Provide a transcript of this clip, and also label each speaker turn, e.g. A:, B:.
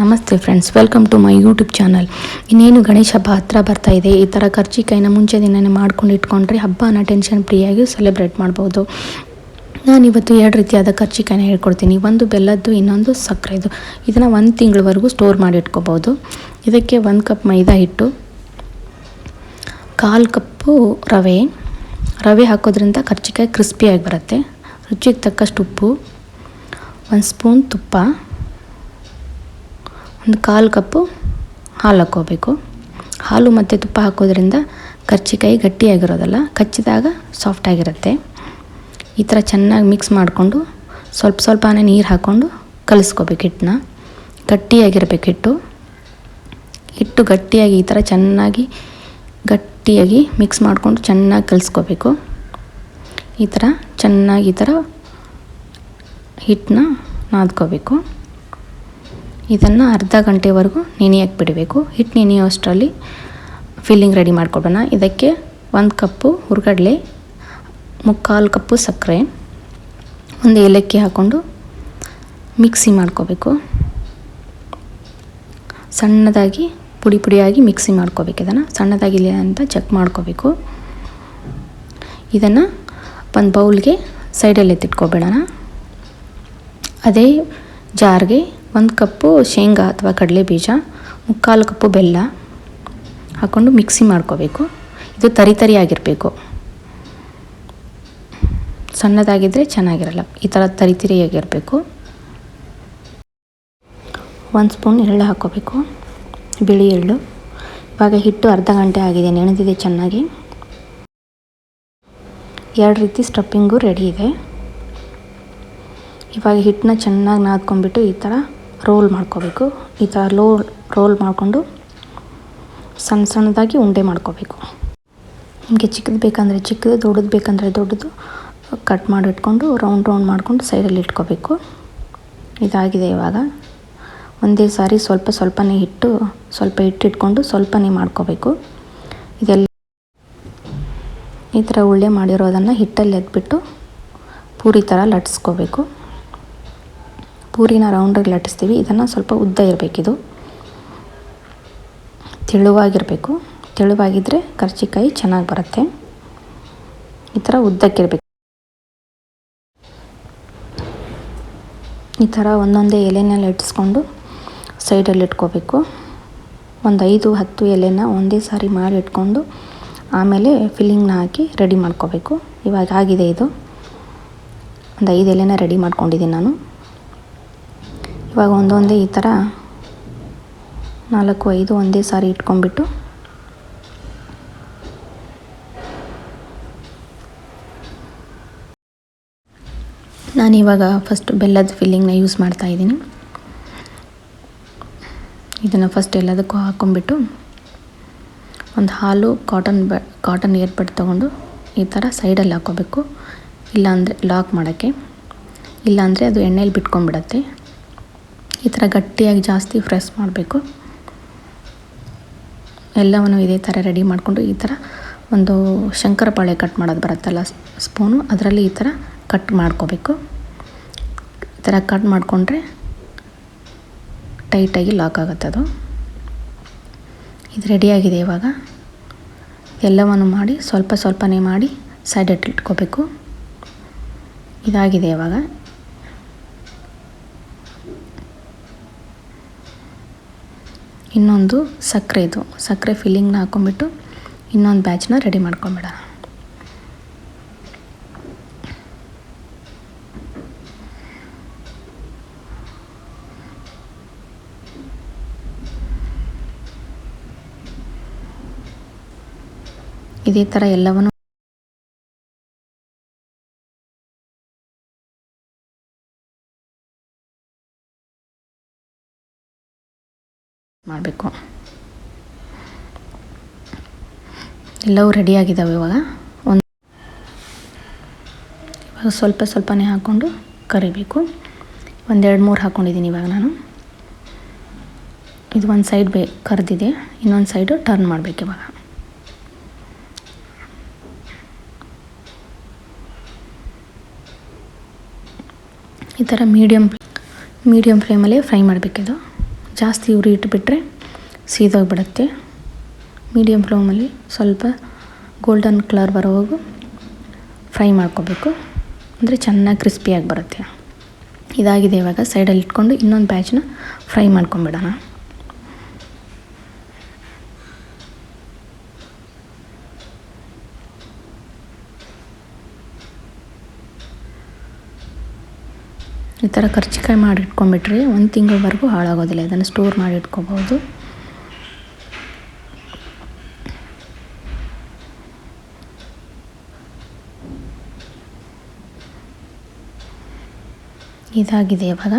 A: ನಮಸ್ತೆ friends welcome to my YouTube channel ಇನ್ನೇನು ಗಣೇಶ ಹಬ್ಬ ಹತ್ರ ಬರ್ತಾ ಇದೆ, ಈ ಥರ ಖರ್ಚಿಕಾಯಿನ ಮುಂಚೆ ದಿನನೇ ಮಾಡ್ಕೊಂಡು ಇಟ್ಕೊಂಡ್ರೆ ಹಬ್ಬನ ಟೆನ್ಷನ್ ಫ್ರೀಯಾಗಿ ಸೆಲೆಬ್ರೇಟ್ ಮಾಡ್ಬೋದು. ನಾನಿವತ್ತು ಎರಡು ರೀತಿಯಾದ ಕರ್ಜಿಕಾಯಿನ ಹೇಳ್ಕೊಡ್ತೀನಿ. ಒಂದು ಬೆಲ್ಲದ್ದು, ಇನ್ನೊಂದು ಸಕ್ಕರೆದು. ಇದನ್ನು ಒಂದು ತಿಂಗಳವರೆಗೂ ಸ್ಟೋರ್ ಮಾಡಿ ಇಟ್ಕೋಬೋದು. ಇದಕ್ಕೆ ಒಂದು ಕಪ್ ಮೈದಾ ಹಿಟ್ಟು, ಕಾಲು ಕಪ್ಪು ರವೆ. ರವೆ ಹಾಕೋದ್ರಿಂದ ಕರ್ಜಿಕಾಯಿ ಕ್ರಿಸ್ಪಿಯಾಗಿ ಬರುತ್ತೆ. ರುಚಿಗೆ ತಕ್ಕಷ್ಟು ಉಪ್ಪು, ಒಂದು ಸ್ಪೂನ್ ತುಪ್ಪ. ಒಂದು ಕಾಲು ಕಪ್ಪು ಹಾಲು ಹಾಕ್ಕೋಬೇಕು. ಹಾಲು ಮತ್ತು ತುಪ್ಪ ಹಾಕೋದ್ರಿಂದ ಕರ್ಚಿಕಾಯಿ ಗಟ್ಟಿಯಾಗಿರೋದಲ್ಲ, ಕಚ್ಚಿದಾಗ ಸಾಫ್ಟಾಗಿರುತ್ತೆ ಈ ಥರ ಚೆನ್ನಾಗಿ ಮಿಕ್ಸ್ ಮಾಡಿಕೊಂಡು ಸ್ವಲ್ಪ ಸ್ವಲ್ಪನೇ ನೀರು ಹಾಕ್ಕೊಂಡು ಕಲಿಸ್ಕೋಬೇಕು ಹಿಟ್ಟನ್ನ. ಗಟ್ಟಿಯಾಗಿರಬೇಕು ಹಿಟ್ಟು. ಹಿಟ್ಟು ಗಟ್ಟಿಯಾಗಿ ಈ ಥರ ಚೆನ್ನಾಗಿ ಗಟ್ಟಿಯಾಗಿ ಮಿಕ್ಸ್ ಮಾಡಿಕೊಂಡು ಚೆನ್ನಾಗಿ ಕಲಿಸ್ಕೋಬೇಕು. ಈ ಥರ ಚೆನ್ನಾಗಿ ಈ ಥರ ಹಿಟ್ಟನ್ನ ನಾದ್ಕೋಬೇಕು. ಇದನ್ನು ಅರ್ಧ ಗಂಟೆವರೆಗೂ ನೆನೆಯಕ್ಕೆ ಬಿಡಬೇಕು. ಹಿಟ್ಟು ನೆನೆಯುವಷ್ಟರಲ್ಲಿ ಫಿಲ್ಲಿಂಗ್ ರೆಡಿ ಮಾಡ್ಕೊಡೋಣ. ಇದಕ್ಕೆ ಒಂದು ಕಪ್ಪು ಹುರ್ಗಡ್ಲೆ, ಮುಕ್ಕಾಲು ಕಪ್ಪು ಸಕ್ಕರೆ, ಒಂದು ಏಲಕ್ಕಿ ಹಾಕ್ಕೊಂಡು ಮಿಕ್ಸಿ ಮಾಡ್ಕೋಬೇಕು. ಸಣ್ಣದಾಗಿ, ಪುಡಿ ಪುಡಿಯಾಗಿ ಮಿಕ್ಸಿ ಮಾಡ್ಕೋಬೇಕು ಇದನ್ನು. ಸಣ್ಣದಾಗಿಲ್ಲ ಅಂತ ಚೆಕ್ ಮಾಡ್ಕೋಬೇಕು. ಇದನ್ನು ಒಂದು ಬೌಲ್ಗೆ ಸೈಡಲ್ಲಿ ಎತ್ತಿಟ್ಕೊಬೇಡೋಣ ಅದೇ ಜಾರ್ಗೆ ಒಂದು ಕಪ್ಪು ಶೇಂಗಾ ಅಥವಾ ಕಡಲೆ ಬೀಜ, ಮುಕ್ಕಾಲು ಕಪ್ಪು ಬೆಲ್ಲ ಹಾಕ್ಕೊಂಡು ಮಿಕ್ಸಿ ಮಾಡ್ಕೋಬೇಕು. ಇದು ತರಿ ತರಿ ಆಗಿರಬೇಕು. ಸಣ್ಣದಾಗಿದ್ದರೆ ಚೆನ್ನಾಗಿರಲ್ಲ. ಈ ಥರ ತರಿ ಆಗಿರಬೇಕು. ಒಂದು ಸ್ಪೂನ್ ಎಳ್ಳು ಹಾಕ್ಕೋಬೇಕು ಬಿಳಿ ಎಳ್ಳು. ಇವಾಗ ಹಿಟ್ಟು ಅರ್ಧ ಗಂಟೆ ಆಗಿದೆ. ನೆನೆದಿದೆ ಚೆನ್ನಾಗಿ. ಎರಡು ರೀತಿ ಸ್ಟಫಿಂಗು ರೆಡಿ ಇದೆ. ಇವಾಗ ಹಿಟ್ಟನ್ನ ಚೆನ್ನಾಗಿ ನಾದ್ಕೊಂಡ್ಬಿಟ್ಟು ಈ ಥರ ರೋಲ್ ಮಾಡ್ಕೋಬೇಕು. ಈ ಥರ ಲೋ ರೋಲ್ ಮಾಡಿಕೊಂಡು ಸಣ್ಣ ಸಣ್ಣದಾಗಿ ಉಂಡೆ ಮಾಡ್ಕೋಬೇಕು. ನಿಮಗೆ ಚಿಕ್ಕದು ಬೇಕಂದರೆ ಚಿಕ್ಕದು, ದೊಡ್ಡದು ಬೇಕಂದರೆ ದೊಡ್ಡದು ಕಟ್ ಮಾಡಿಟ್ಕೊಂಡು ರೌಂಡ್ ರೌಂಡ್ ಮಾಡಿಕೊಂಡು ಸೈಡಲ್ಲಿ ಇಟ್ಕೋಬೇಕು. ಇದಾಗಿದೆ ಇವಾಗ. ಒಂದೇ ಸಾರಿ ಸ್ವಲ್ಪ ಸ್ವಲ್ಪನೇ ಹಿಟ್ಟು, ಸ್ವಲ್ಪ ಹಿಟ್ಟು ಇಟ್ಕೊಂಡು ಸ್ವಲ್ಪನೇ ಮಾಡ್ಕೋಬೇಕು. ಇದೆಲ್ಲ ಈ ಥರ ಉಳ್ಳೆ ಮಾಡಿರೋದನ್ನು ಹಿಟ್ಟಲ್ಲಿ ಎದ್ಬಿಟ್ಟು ಪೂರಿ ಥರ ಲಟ್ಸ್ಕೋಬೇಕು. ಪೂರಿನ ರೌಂಡಾಗಿ ಲಟ್ಟಿಸ್ತೀವಿ ಇದನ್ನು ಸ್ವಲ್ಪ ಉದ್ದ ಇರಬೇಕಿದು. ತೆಳುವಾಗಿರಬೇಕು. ತೆಳುವಾಗಿದ್ದರೆ ಕರ್ಜಿಕಾಯಿ ಚೆನ್ನಾಗಿ ಬರುತ್ತೆ. ಈ ಥರ ಉದ್ದಕ್ಕಿರಬೇಕು ಈ ಥರ ಒಂದೊಂದೇ ಎಲೆನೆಲ್ಲ ಇಟ್ಟಿಸ್ಕೊಂಡು ಸೈಡಲ್ಲಿ ಇಟ್ಕೋಬೇಕು. ಒಂದು ಐದು, ಹತ್ತು ಎಲೆನ ಒಂದೇ ಸಾರಿ ಮಾಡಿ ಇಟ್ಕೊಂಡು ಆಮೇಲೆ ಫಿಲ್ಲಿಂಗ್ನ ಹಾಕಿ ರೆಡಿ ಮಾಡ್ಕೋಬೇಕು. ಇವಾಗ ಆಗಿದೆ ಇದು. ಒಂದು ಐದು ಎಲೆನ ರೆಡಿ ಮಾಡ್ಕೊಂಡಿದ್ದೀನಿ ನಾನು. ಇವಾಗ ಒಂದೊಂದೇ ಈ ಥರ ನಾಲ್ಕು ಐದು ಒಂದೇ ಸಾರಿ ಇಟ್ಕೊಂಡ್ಬಿಟ್ಟು ನಾನಿವಾಗ ಫಸ್ಟ್ ಬೆಲ್ಲದ ಫಿಲ್ಲಿಂಗ್ನ ಯೂಸ್ ಮಾಡ್ತಾ ಇದ್ದೀನಿ. ಇದನ್ನು ಫಸ್ಟ್ ಎಲ್ಲದಕ್ಕೂ ಹಾಕೊಂಡ್ಬಿಟ್ಟು ಒಂದು ಹಾಲು ಕಾಟನ್ ಬ ಕಾಟನ್ ಏರ್ಪಡ್ ತೊಗೊಂಡು ಈ ಥರ ಸೈಡಲ್ಲಿ ಹಾಕೋಬೇಕು. ಇಲ್ಲಾಂದರೆ ಲಾಕ್ ಮಾಡೋಕ್ಕೆ. ಇಲ್ಲಾಂದರೆ ಅದು ಎಣ್ಣೆಲಿ ಬಿಟ್ಕೊಂಡ್ಬಿಡತ್ತೆ. ಈ ಥರ ಗಟ್ಟಿಯಾಗಿ ಜಾಸ್ತಿ ಪ್ರೆಸ್ ಮಾಡಬೇಕು. ಎಲ್ಲವನ್ನು ಇದೇ ಥರ ರೆಡಿ ಮಾಡಿಕೊಂಡು ಈ ಥರ ಒಂದು ಶಂಕರಪಾಳೆ ಕಟ್ ಮಾಡೋದು ಬರುತ್ತಲ್ಲ ಸ್ಪೂನು, ಅದರಲ್ಲಿ ಈ ಥರ ಕಟ್ ಮಾಡ್ಕೋಬೇಕು. ಈ ಥರ ಕಟ್ ಮಾಡಿಕೊಂಡ್ರೆ ಟೈಟಾಗಿ ಲಾಕ್ ಆಗುತ್ತೆ ಅದು. ಇದು ರೆಡಿಯಾಗಿದೆ ಇವಾಗ. ಎಲ್ಲವನ್ನು ಮಾಡಿ ಸ್ವಲ್ಪ ಸ್ವಲ್ಪನೇ ಮಾಡಿ ಸೈಡ್ ಇಟ್ಕೋಬೇಕು. ಇದಾಗಿದೆ ಇವಾಗ. ಇನ್ನೊಂದು ಸಕ್ಕರೆದು ಸಕ್ಕರೆ ಫಿಲ್ಲಿಂಗ್ನ ಹಾಕ್ಕೊಂಬಿಟ್ಟು ಇನ್ನೊಂದು ಬ್ಯಾಚ್ನ ರೆಡಿ ಮಾಡ್ಕೊಂಬಿಡೋಣ. ಇದೇ ಥರ ಎಲ್ಲವನ್ನು ಮಾಡಬೇಕು. ಎಲ್ಲವೂ ರೆಡಿಯಾಗಿದ್ದಾವೆ ಇವಾಗ. ಒಂದು ಇವಾಗ ಸ್ವಲ್ಪ ಸ್ವಲ್ಪನೇ ಹಾಕ್ಕೊಂಡು ಕರಿಬೇಕು. ಒಂದೆರಡು ಮೂರು ಹಾಕ್ಕೊಂಡಿದ್ದೀನಿ ಇವಾಗ ನಾನು. ಇದು ಒಂದು ಸೈಡ್ ಬೇ ಕರೆದಿದೆ. ಇನ್ನೊಂದು ಸೈಡು ಟರ್ನ್ ಮಾಡಬೇಕು ಇವಾಗ. ಈ ಥರ ಮೀಡಿಯಮ್ ಮೀಡಿಯಮ್ ಫ್ಲೇಮಲ್ಲೇ ಫ್ರೈ ಮಾಡಬೇಕಿದು ಜಾಸ್ತಿ ಉರಿ ಇಟ್ಬಿಟ್ರೆ ಸೀದೋಗ್ಬಿಡುತ್ತೆ. ಮೀಡಿಯಮ್ ಫ್ಲೇಮಲ್ಲಿ ಸ್ವಲ್ಪ ಗೋಲ್ಡನ್ ಕಲರ್ ಬರೋವರೆಗೂ ಫ್ರೈ ಮಾಡ್ಕೋಬೇಕು. ಅಂದರೆ ಚೆನ್ನಾಗಿ ಕ್ರಿಸ್ಪಿಯಾಗಿ ಬರುತ್ತೆ. ಇದಾಗಿದೆ ಇವಾಗ ಸೈಡಲ್ಲಿ ಇಟ್ಕೊಂಡು ಇನ್ನೊಂದು ಬ್ಯಾಚನ್ನ ಫ್ರೈ ಮಾಡ್ಕೊಂಬಿಡೋಣ ಈ ಥರ ಕರ್ಚಿಕಾಯಿ ಮಾಡಿ ಇಟ್ಕೊಂಡ್ಬಿಟ್ರೆ ಒಂದು ತಿಂಗಳವರೆಗೂ ಹಾಳಾಗೋದಿಲ್ಲ. ಇದನ್ನು ಸ್ಟೋರ್ ಮಾಡಿ ಇಟ್ಕೋಬೋದು ಇದಾಗಿದೆ ಇವಾಗ.